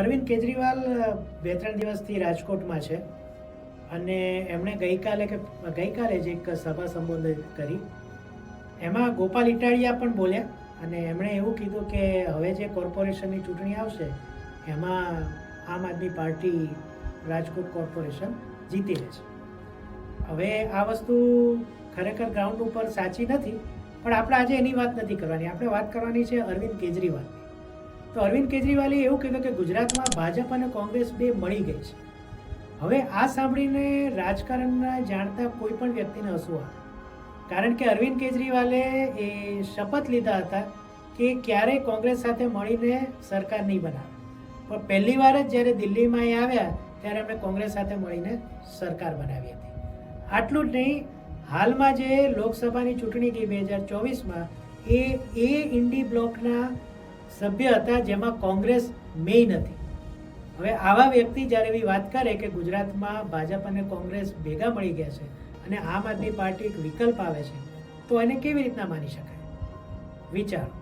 અરવિંદ કેજરીવાલ બે ત્રણ દિવસથી રાજકોટમાં છે. અને એમણે ગઈકાલે કે, ગઈકાલે જ એક સભા સંબોધિત કરી. એમાં ગોપાલ ઇટાળિયા પણ બોલ્યા અને એમણે એવું કીધું કે હવે જે કોર્પોરેશનની ચૂંટણી આવશે, એમાં આમ આદમી પાર્ટી રાજકોટ કોર્પોરેશન જીતી લેશે હવે આ વસ્તુ ખરેખર ગ્રાઉન્ડ ઉપર સાચી નથી, પણ આપણે આજે એની વાત નથી કરવાની. આપણે વાત કરવાની છે અરવિંદ કેજરીવાલની. તો અરવિંદ કેજરીવાલે એવું કીધું કે ગુજરાતમાં ભાજપ અને કોંગ્રેસ બે મળી ગઈ છે. હવે આ સાંભળીને રાજકારણના જાણતા કોઈ પણ વ્યક્તિને હસવું આવે. કારણ કે અરવિંદ કેજરીવાલે એ શપથ લીધા હતા કે ક્યારેય કોંગ્રેસ સાથે મળીને સરકાર નહીં બનાવે. પણ પહેલી વાર જ જ્યારે દિલ્હીમાં એ આવ્યા, ત્યારે એમણે કોંગ્રેસ સાથે મળીને સરકાર બનાવી હતી. આટલું જ નહીં, હાલમાં જે લોકસભાની ચૂંટણી ગઈ બે હજાર ચોવીસમાં, એ એ ઇન્ડી બ્લોકના સભ્ય હતા જેમાં કોંગ્રેસ મેઇન હતી. હવે આવા વ્યક્તિ જ્યારે એવી વાત કરે કે ગુજરાતમાં ભાજપ અને કોંગ્રેસ ભેગા મળી ગયા છે અને આમ આદમી પાર્ટી એક વિકલ્પ આવે છે, તો એને કેવી રીતના માની શકાય? વિચારો.